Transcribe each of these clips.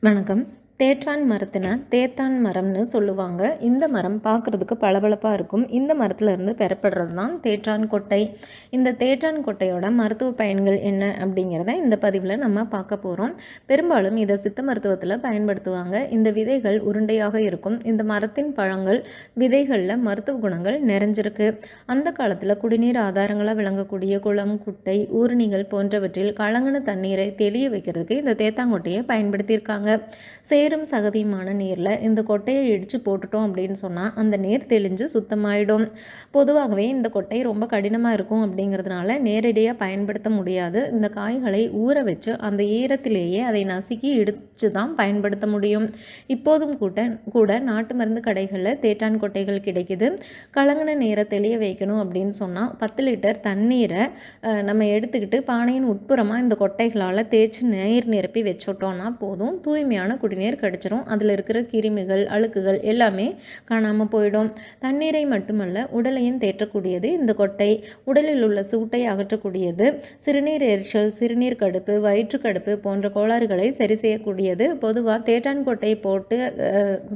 வணக்கம். தேற்றான் மரத்தின தேத்தான் மரம்னு சொல்லுவாங்க. இந்த மரம் பார்க்குறதுக்கு பளபளப்பாக இருக்கும். இந்த மரத்துலேருந்து பெறப்படுறது தான் தேற்றான் கொட்டை. இந்த தேற்றான் கொட்டையோட மருத்துவ பயன்கள் என்ன அப்படிங்கிறத இந்த பதிவில் நம்ம பார்க்க போகிறோம் பெரும்பாலும் இதை சித்த மருத்துவத்தில் பயன்படுத்துவாங்க. இந்த விதைகள் உருண்டையாக இருக்கும். இந்த மரத்தின் பழங்கள் விதைகளில் மருத்துவ குணங்கள் நிறைஞ்சிருக்கு. அந்த காலத்தில் குடிநீர் ஆதாரங்களாக விளங்கக்கூடிய குளம் குட்டை ஊருணிகள் போன்றவற்றில் கலங்கின தண்ணீரை தெளிய வைக்கிறதுக்கு இந்த தேத்தாங்கொட்டையை பயன்படுத்தியிருக்காங்க. சே சேரும் சகதியுமான நீரில் இந்த கொட்டையை இடித்து போட்டுட்டோம் அப்படின்னு சொன்னால் அந்த நீர் தெளிஞ்சு சுத்தமாயிடும். பொதுவாகவே இந்த கொட்டை ரொம்ப கடினமாக இருக்கும் அப்படிங்கிறதுனால நேரடியாக பயன்படுத்த முடியாது. இந்த காய்களை ஊற வச்சு அந்த ஈரத்திலேயே அதை நசுக்கி இடித்து தான் பயன்படுத்த முடியும். இப்போதும் கூட கூட நாட்டு மருந்து கடைகளில் தேட்டான் கொட்டைகள் கிடைக்குது. கலங்கின நீரை தெளிய வைக்கணும் அப்படின்னு சொன்னால் பத்து லிட்டர் தண்ணீரை நம்ம எடுத்துக்கிட்டு பானையின் உட்புறமாக இந்த கொட்டைகளால் தேய்ச்சி நீர் நிரப்பி வச்சுட்டோன்னா போதும். தூய்மையான குடிநீர் கிடச்சிரும். அதில் இருக்கிற கிருமிகள் அழுக்குகள் எல்லாமே காணாமல் போயிடும். தண்ணீரை மட்டுமல்ல உடலையும் தேற்றக்கூடியது இந்த கொட்டை. உடலில் உள்ள சூட்டை அகற்றக்கூடியது. சிறுநீர் எரிச்சல் சிறுநீர் கடுப்பு வயிற்றுக்கடுப்பு போன்ற கோளாறுகளை சரி செய்யக்கூடியது. பொதுவாக தேட்டான் கொட்டை போட்டு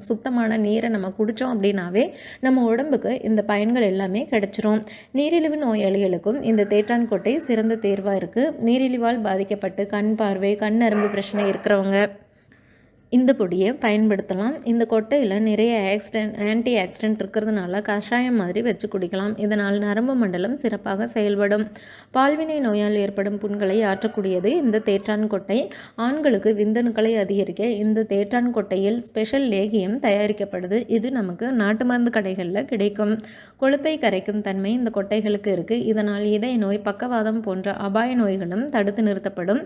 சுத்தமான நீரை நம்ம குடித்தோம் அப்படின்னாவே நம்ம உடம்புக்கு இந்த பயன்கள் எல்லாமே கிடைச்சிரும். நீரிழிவு நோயாளிகளுக்கும் இந்த தேட்டான் கொட்டை சிறந்த தேர்வாக இருக்குது நீரிழிவால் பாதிக்கப்பட்டு கண் பார்வை கண் நரம்பு பிரச்சனை இருக்கிறவங்க. இந்த பொடியை பயன்படுத்தலாம். இந்த கொட்டையில் நிறைய ஆக்சிடென்ட் ஆன்டி ஆக்சிடென்ட் இருக்கிறதுனால கஷாயம் மாதிரி வச்சு குடிக்கலாம். இதனால் நரம்பு மண்டலம் சிறப்பாக செயல்படும். பால்வினை நோயால் ஏற்படும் புண்களை ஆற்றக்கூடியது இந்த தேற்றான் கொட்டை. ஆண்களுக்கு விந்தணுக்களை அதிகரிக்க இந்த தேற்றான் கொட்டையில் ஸ்பெஷல் லேகியம் தயாரிக்கப்படுது. இது நமக்கு நாட்டு மருந்து கடைகளில் கிடைக்கும். கொழுப்பை கரைக்கும் தன்மை இந்த கொட்டைகளுக்கு இருக்குது இதனால் இதய நோய் பக்கவாதம் போன்ற அபாய நோய்களும் தடுத்து நிறுத்தப்படும்.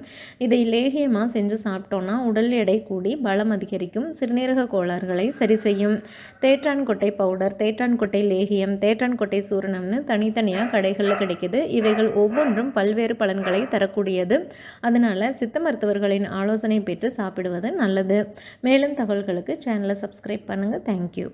இதை லேகியமாக செஞ்சு சாப்பிட்டோன்னா உடல் எடை கூடி பலம் அதிகரிக்கும். சிறுநீரக கோளாறுகளை சரி செய்யும். தேற்றான்கொட்டை பவுடர் தேற்றான்கொட்டை லேகியம் தேற்றான்கொட்டை சூரணம்னு தனித்தனியாக கடைகளில் கிடைக்கிது. இவைகள் ஒவ்வொன்றும் பல்வேறு பலன்களை தரக்கூடியது. அதனால் சித்த மருத்துவர்களின் ஆலோசனை பெற்று சாப்பிடுவது நல்லது. மேலும் தகவல்களுக்கு சேனலை சப்ஸ்கிரைப் பண்ணுங்கள் தேங்க்யூ